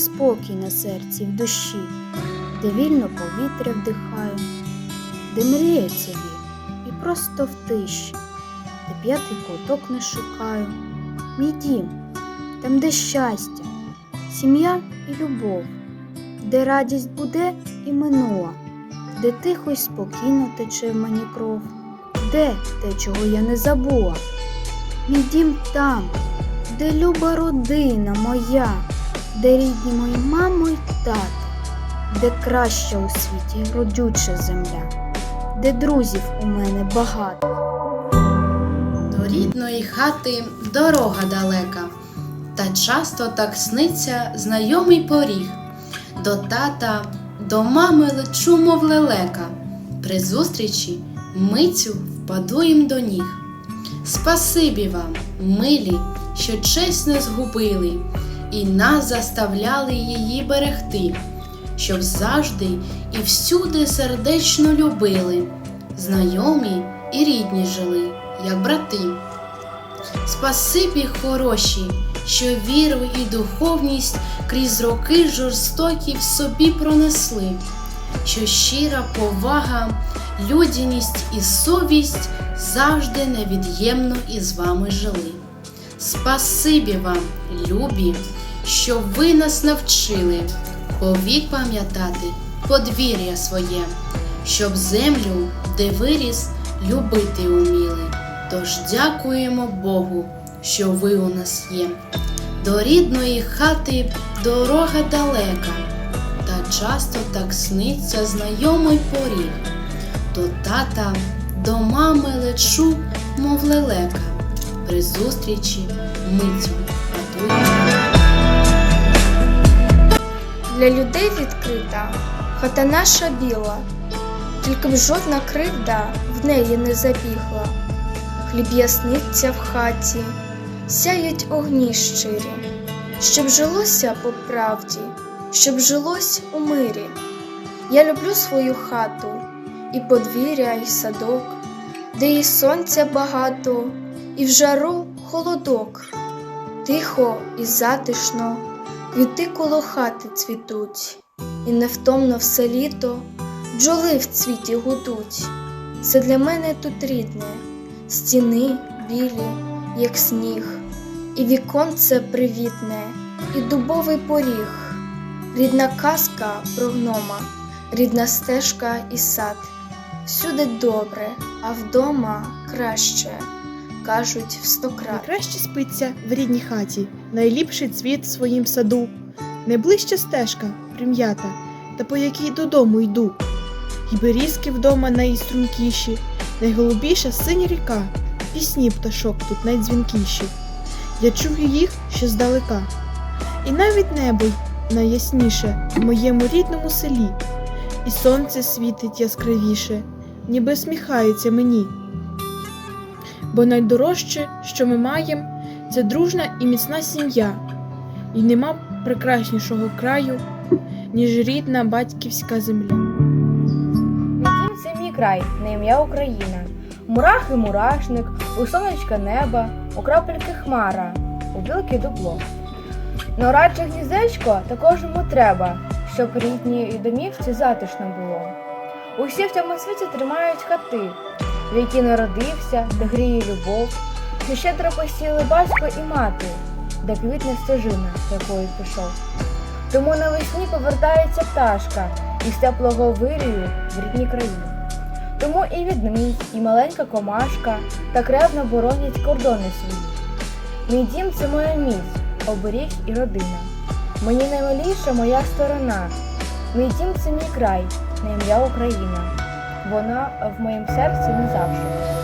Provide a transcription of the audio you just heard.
спокій на серці в душі, де вільно повітря вдихаю, де мріється вір і просто в тиші, де п'ятий куток не шукаю. Мій дім, там, де щастя, сім'я і любов, де радість буде і минула, де тихо й спокійно тече в мені кров, де те, чого я не забула. Мій дім там, де люба родина моя, де рідні мої мамо й тато, де краща у світі родюча земля, де друзів у мене багато. До рідної хати дорога далека, та часто так сниться знайомий поріг. До тата, до мами лечу, мов лелека. При зустрічі мицю впаду їм до ніг. Спасибі вам, милі, що честь згубили, і нас заставляли її берегти, щоб завжди і всюди сердечно любили, знайомі і рідні жили, як брати. Спасибі хороші, що віру і духовність крізь роки жорстокі в собі пронесли, що щира повага, людяність і совість завжди невід'ємно із вами жили. Спасибі вам, любі, що ви нас навчили повік пам'ятати подвір'я своє, щоб землю, де виріс, любити уміли. Тож дякуємо Богу, що ви у нас є. До рідної хати дорога далека, та часто так сниться знайомий поріг. До тата, до мами лечу, мов лелека, при зустрічі митю. Для людей відкрита хата наша біла, тільки б жодна кривда в неї не забігла. Хліб ясниться в хаті, сяють огні щирі, щоб жилося по правді, щоб жилось у мирі. Я люблю свою хату, і подвір'я, і садок, де і сонця багато, і в жару холодок. Тихо і затишно, квіти коло хати цвітуть, і невтомно все літо бджоли в цвіті гудуть. Це для мене тут рідне, стіни білі, як сніг, і віконце привітне, і дубовий поріг, рідна казка про гнома, рідна стежка і сад. Всюди добре, а вдома краще, кажуть в сто крат. Найкраще спиться в рідній хаті, найліпший цвіт в своїм саду, найближча стежка прим'ята, та по якій додому йду. І берізки вдома найстрункіші, найголубіша синя ріка, пісні пташок тут найдзвінкіші. Я чую їх ще здалека. І навіть небо найясніше в моєму рідному селі, і сонце світить яскравіше, ніби сміхається мені. Бо найдорожче, що ми маємо, це дружна і міцна сім'я, і нема прекраснішого краю, ніж рідна батьківська земля. Мій дім це мій край, на ім'я Україна. Мурахи мурашник, у сонечка неба, у крапельки хмара, у білки дупло. Но радше гніздечко також йому треба, щоб рідній домівці затишно було. Усі в цьому світі тримають хати, в якій народився, де гріє любов, де щедро посіли батько і мати, де квітне стежина, якою пішов. Тому навесні повертається пташка із теплого вирію в рідні краї. Тому і відмінь, і маленька комашка так ревно боронять кордони свої. Мій дім це моя міць, оберіг і родина. Мені наймиліша моя сторона. Мій дім це мій край, на ім'я Україна. Вона в моїм серці не завжди.